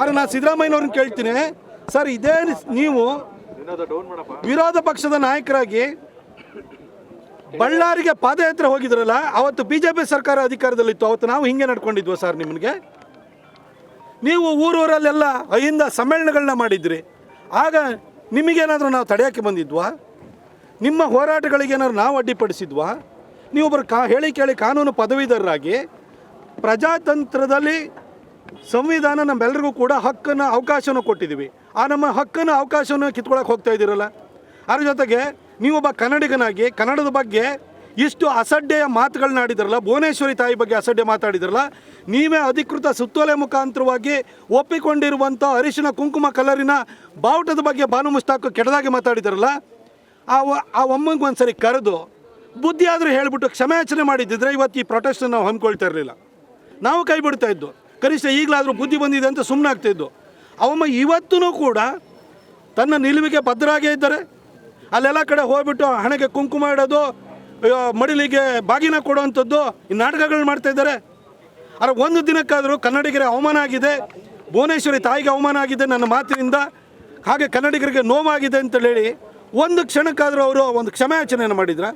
ಆದರೆ ನಾನು ಸಿದ್ದರಾಮಯ್ಯನವ್ರನ್ನ ಕೇಳ್ತೀನಿ. ಸರ್, ಇದೇ ನೀವು ವಿರೋಧ ಪಕ್ಷದ ನಾಯಕರಾಗಿ ಬಳ್ಳಾರಿಗೆ ಪಾದಯಾತ್ರೆ ಹೋಗಿದ್ರಲ್ಲ, ಅವತ್ತು ಬಿ ಜೆ ಪಿ ಸರ್ಕಾರ ಅಧಿಕಾರದಲ್ಲಿತ್ತು, ಅವತ್ತು ನಾವು ಹಿಂಗೆ ನಡ್ಕೊಂಡಿದ್ವು ಸರ್ ನಿಮಗೆ? ನೀವು ಊರೂರಲ್ಲೆಲ್ಲ ಅಹಿಂದ ಸಮ್ಮೇಳನಗಳನ್ನ ಮಾಡಿದ್ರಿ. ಆಗ ನಿಮಗೇನಾದರೂ ನಾವು ತಡೆಯೋಕ್ಕೆ ಬಂದಿದ್ವಾ? ನಿಮ್ಮ ಹೋರಾಟಗಳಿಗೆ ಏನಾದ್ರು ನಾವು ಅಡ್ಡಿಪಡಿಸಿದ್ವಾ? ನೀವೊಬ್ಬರು ಕಾ ಹೇಳಿ ಕೇಳಿ ಕಾನೂನು ಪದವೀಧರರಾಗಿ ಪ್ರಜಾತಂತ್ರದಲ್ಲಿ ಸಂವಿಧಾನ ನಮ್ಮೆಲ್ಲರಿಗೂ ಕೂಡ ಹಕ್ಕನ್ನು ಅವಕಾಶವನ್ನು ಕೊಟ್ಟಿದ್ದೀವಿ. ಆ ನಮ್ಮ ಹಕ್ಕನ್ನು ಅವಕಾಶವನ್ನು ಕಿತ್ಕೊಳಕ್ಕೆ ಹೋಗ್ತಾ ಇದ್ದೀರಲ್ಲ? ಅದ್ರ ಜೊತೆಗೆ ನೀವೊಬ್ಬ ಕನ್ನಡಿಗನಾಗಿ, ಕನ್ನಡದ ಬಗ್ಗೆ ಇಷ್ಟು ಅಸಡ್ಡೆಯ ಮಾತುಗಳನ್ನ ಆಡಿದ್ರಲ್ಲ ಭುವನೇಶ್ವರಿ ತಾಯಿ ಬಗ್ಗೆ ಅಸಡ್ಡೆ ಮಾತಾಡಿದ್ರಲ್ಲ, ನೀವೇ ಅಧಿಕೃತ ಸುತ್ತೋಲೆ ಮುಖಾಂತರವಾಗಿ ಒಪ್ಪಿಕೊಂಡಿರುವಂಥ ಅರಿಶಿನ ಕುಂಕುಮ ಕಲರಿನ ಬಾವುಟದ ಬಗ್ಗೆ ಬಾನು ಮುಸ್ತಾಕ್ ಕೆಟ್ಟದಾಗಿ ಮಾತಾಡಿದ್ರಲ್ಲ, ಆ ಆ ಒಮ್ಮಂಗೆ ಒಂದ್ಸರಿ ಕರೆದು ಬುದ್ಧಿ ಆದರೂ ಹೇಳಿಬಿಟ್ಟು ಕ್ಷಮೆಯಾಚನೆ ಮಾಡಿದ್ದಿದ್ರೆ ಇವತ್ತು ಈ ಪ್ರೊಟೆಸ್ಟನ್ನು ನಾವು ಹಮ್ಮಿಕೊಳ್ತಾ ಇರಲಿಲ್ಲ. ನಾವು ಕೈ ಬಿಡ್ತಾ ಇದ್ದು. ಕನಿಷ್ಠ ಈಗಲಾದರೂ ಬುದ್ಧಿ ಬಂದಿದೆ ಅಂತ ಸುಮ್ಮನೆ ಆಗ್ತಿದ್ದು ಅವಮ್ಮ ಇವತ್ತೂ ಕೂಡ ತನ್ನ ನಿಲುವಿಗೆ ಭದ್ರಾಗೇ ಇದ್ದಾರೆ. ಅಲ್ಲೆಲ್ಲ ಕಡೆ ಹೋಗ್ಬಿಟ್ಟು ಹಣೆಗೆ ಕುಂಕುಮ ಇಡೋದು ಮಡಿಲಿಗೆ ಬಾಗಿನ ಕೊಡುವಂಥದ್ದು ಈ ನಾಟಕಗಳು ಮಾಡ್ತಾ ಇದ್ದಾರೆ. ಆದರೆ ಒಂದು ದಿನಕ್ಕಾದರೂ ಕನ್ನಡಿಗರ ಅವಮಾನ ಆಗಿದೆ. ಭುವನೇಶ್ವರಿ ತಾಯಿಗೆ ಅವಮಾನ ಆಗಿದೆ ನನ್ನ ಮಾತಿನಿಂದ. ಹಾಗೆ ಕನ್ನಡಿಗರಿಗೆ ನೋವಾಗಿದೆ ಅಂತ ಹೇಳಿ ಒಂದು ಕ್ಷಣಕ್ಕಾದರೂ ಅವರು ಒಂದು ಕ್ಷಮೆಯಾಚನೆಯನ್ನು ಮಾಡಿದ್ರ?